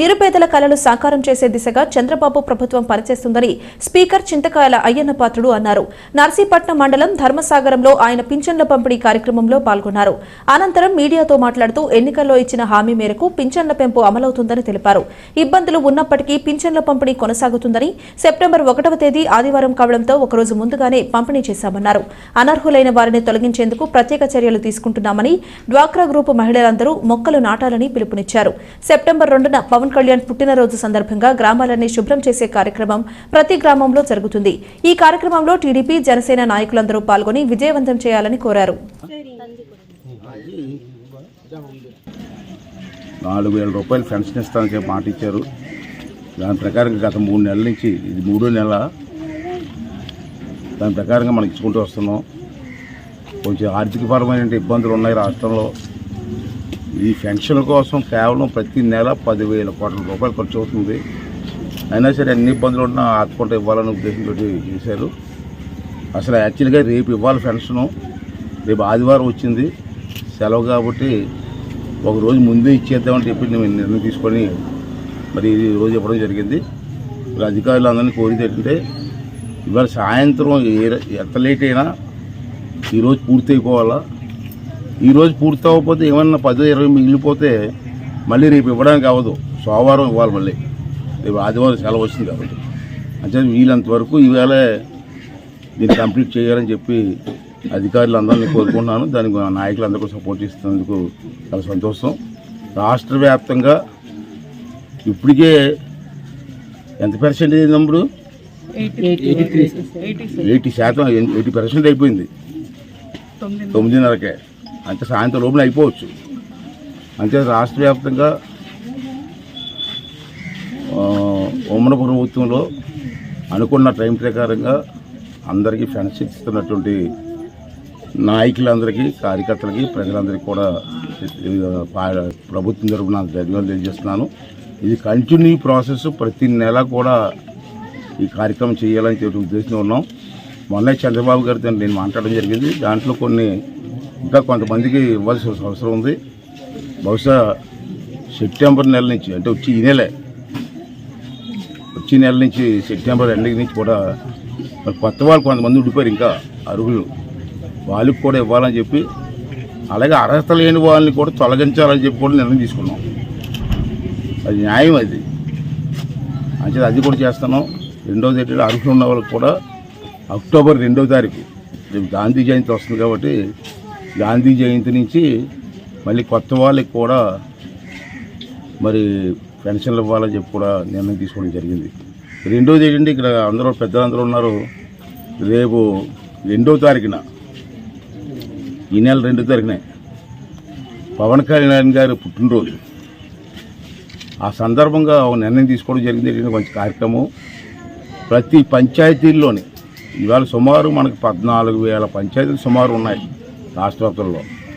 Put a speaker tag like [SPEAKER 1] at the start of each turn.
[SPEAKER 1] నిరుపేదల కళలు సాకారం చేసే దిశగా చంద్రబాబు ప్రభుత్వం పనిచేస్తుందని స్పీకర్ చింతకాయల అయ్యన్న పాత్రుడు అన్నారు. నర్సీపట్నం మండలం ధర్మసాగరంలో ఆయన పింఛన్ల పంపిణీ కార్యక్రమంలో పాల్గొన్నారు. అనంతరం మీడియాతో మాట్లాడుతూ ఎన్నికల్లో ఇచ్చిన హామీ మేరకు పింఛన్ల పెంపు అమలవుతుందని తెలిపారు. ఇబ్బందులు ఉన్నప్పటికీ పింఛన్ల పంపిణీ కొనసాగుతుందని సెప్టెంబర్ ఒకటవ తేదీ ఆదివారం కావడంతో ఒకరోజు ముందుగానే పంపిణీ చేశామన్నారు. అనర్హులైన వారిని తొలగించేందుకు ప్రత్యేక చర్యలు తీసుకుంటున్నామని డ్వాక్రా గ్రూపు మహిళలందరూ మొక్కలు నాటాలని పిలుపునిచ్చారు. సెప్టెంబర్ రెండున పవన్ కళ్యాణ్ పుట్టినరోజు సందర్భంగా గ్రామాలన్నీ శుభ్రం చేసే కార్యక్రమం ప్రతి గ్రామంలో జరుగుతుంది. ఈ కార్యక్రమంలో టీడీపీ జనసేన నాయకులందరూ పాల్గొని విజయవంతం చేయాలని కోరారు.
[SPEAKER 2] నాలుగు వేల రూపాయలు పెన్షన్ ఇస్తానని మాట ఇచ్చారు. దాని ప్రకారం గత మూడు నెలల నుంచి ఇది మూడో నెల. దాని ప్రకారంగా మనం ఇచ్చుకుంటూ వస్తున్నాం. కొంచెం ఆర్థికపరమైన ఇబ్బందులు ఉన్నాయి రాష్ట్రంలో. ఈ పెన్షన్ కోసం కేవలం ప్రతి నెల పదివేల కోట్ల రూపాయలు ఖర్చు అవుతుంది. అయినా సరే అన్ని ఇబ్బందులు ఉన్నా ఆదుకుంటూ ఇవ్వాలని ఉద్దేశంతో చేశారు. అసలు యాక్చువల్గా రేపు ఇవ్వాలి పెన్షను. రేపు ఆదివారం వచ్చింది. సెలవు కాబట్టి ఒక రోజు ముందే ఇచ్చేద్దామని చెప్పి నేను నిర్ణయం తీసుకొని మరి ఈ రోజు ఇవ్వడం జరిగింది. మరి అధికారులు అందరినీ కోరితే ఏంటంటే ఇవాళ సాయంత్రం ఏ ఎంత లేట్ అయినా ఈరోజు పూర్తి అయిపోవాలా? ఈరోజు పూర్తి అవ్వకపోతే ఏమన్నా పదో ఇరవై మిగిలిపోతే మళ్ళీ రేపు ఇవ్వడానికి అవ్వదు సోమవారం ఇవ్వాలి మళ్ళీ రేపు ఆదివారం సెలవు వచ్చింది కాబట్టి అంటే వీలంత వరకు ఈవేళ దీన్ని కంప్లీట్ చేయాలని చెప్పి అధికారులు అందరినీ కోరుకుంటున్నాను దానికి మా నాయకులందరూ సపోర్ట్ ఇస్తున్నందుకు చాలా సంతోషం రాష్ట్ర వ్యాప్తంగా ఇప్పటికే ఎంత పర్సెంటేజ్ అయినప్పుడు ఎయిటీ శాతం ఎయిటీ పర్సెంట్ అయిపోయింది తొమ్మిదిన్నరకే అంటే సాయంత్రం లోపల అయిపోవచ్చు. అంటే రాష్ట్ర వ్యాప్తంగా ఉమ్మడి ప్రభుత్వంలో అనుకున్న టైం ప్రకారంగా అందరికీ ఫ్రెండ్షిప్ ఇస్తున్నటువంటి నాయకులందరికీ కార్యకర్తలకి ప్రజలందరికీ కూడా పా- ప్రభుత్వం తరపున ధన్యవాదాలు తెలియజేస్తున్నాను. ఇది కంటిన్యూ ప్రాసెస్ ప్రతి నెల కూడా ఈ కార్యక్రమం చేయాలని చెప్పి ఉద్దేశంలో ఉన్నాం. మొన్న చంద్రబాబు గారితో నేను మాట్లాడడం జరిగింది. దాంట్లో కొన్ని ఇంకా కొంతమందికి ఇవ్వాల్సిన అవసరం ఉంది. బహుశా సెప్టెంబర్ నెల నుంచి అంటే వచ్చి ఈ నెలే. వచ్చే నెల నుంచి సెప్టెంబర్ ఎండింగ్ నుంచి కూడా మరి కొత్త వాళ్ళు కొంతమంది ఉండిపోయారు ఇంకా అర్హులు. వాళ్ళకి కూడా ఇవ్వాలని చెప్పి అలాగే అర్హత లేని వాళ్ళని కూడా తొలగించాలని చెప్పి కూడా నిర్ణయం తీసుకున్నాం. అది న్యాయం అది. అంటే అది కూడా చేస్తున్నాం. రెండవది ఏంటంటే అర్హులు ఉన్న వాళ్ళకి కూడా అక్టోబర్ రెండవ తారీఖు రేపు గాంధీ జయంతి వస్తుంది కాబట్టి గాంధీ జయంతి నుంచి మళ్ళీ కొత్త వాళ్ళకి కూడా మరి పెన్షన్లు ఇవ్వాలని చెప్పి కూడా నిర్ణయం తీసుకోవడం జరిగింది. రెండోది ఏంటంటే ఇక్కడ అందరూ పెద్దలందరూ ఉన్నారు. రేపు రెండో తారీఖున ఈ నెల రెండో తారీఖునే పవన్ కళ్యాణ్ గారి పుట్టినరోజు. ఆ సందర్భంగా ఒక నిర్ణయం తీసుకోవడం జరిగింది. ఏంటంటే మంచి కార్యక్రమం. ప్రతి పంచాయతీల్లోని ఇవాళ సుమారు మనకు పద్నాలుగు వేల పంచాయతీలు సుమారు ఉన్నాయి. రాష్ట్ర వ్యాప్తంలో